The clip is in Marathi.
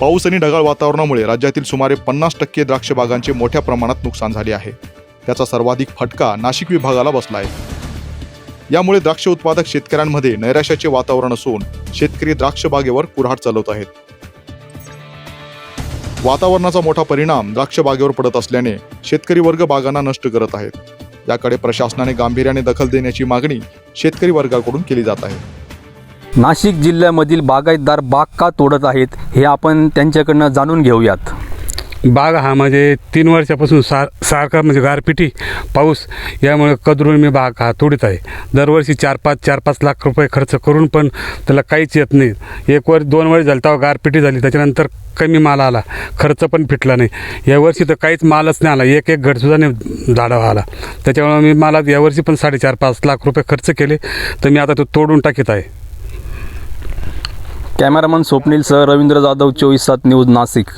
पाऊस आणि ढगाळ वातावरणामुळे राज्यातील सुमारे पन्नास टक्के द्राक्ष बागांचे मोठ्या प्रमाणात नुकसान झाले आहे. त्याचा सर्वाधिक फटका नाशिक विभागाला बसला आहे. यामुळे द्राक्ष उत्पादक शेतकऱ्यांमध्ये नैराश्याचे वातावरण असून शेतकरी द्राक्ष बागेवर कुऱ्हाड चालवत आहेत. वातावरणाचा मोठा परिणाम द्राक्ष बागेवर पडत असल्याने शेतकरी वर्ग बागांना नष्ट करत आहेत. याकडे प्रशासनाने गांभीर्याने दखल देण्याची मागणी शेतकरी वर्गाकडून केली जात आहे. नाशिक जिल्ह्यामधील बागायतदार बाग का तोडत आहेत हे आपण त्यांच्याकडनं जाणून घेऊयात. बाग हा म्हणजे तीन वर्षापासून सार सारखा म्हणजे गारपिटी पाऊस यामुळे कदरून मी बाग हा तोडीत आहे. दरवर्षी चार पाच चार पाच लाख रुपये खर्च करून पण त्याला काहीच येत नाही. एक वर्ष दोन वर्ष झालं तेव्हा गारपिटी झाली त्याच्यानंतर कमी माल आला खर्च पण फिटला नाही. यावर्षी तर काहीच मालच नाही आला एक एक घडसुद्धा नाही झाडावा आला. त्याच्यामुळे मी मला यावर्षी पण साडेचार पाच लाख रुपये खर्च केले तर मी आता तो तोडून टाकीत आहे. कॅमेरामन स्वप्नील सह रवींद्र जाधव चोवीस सात न्यूज नाशिक.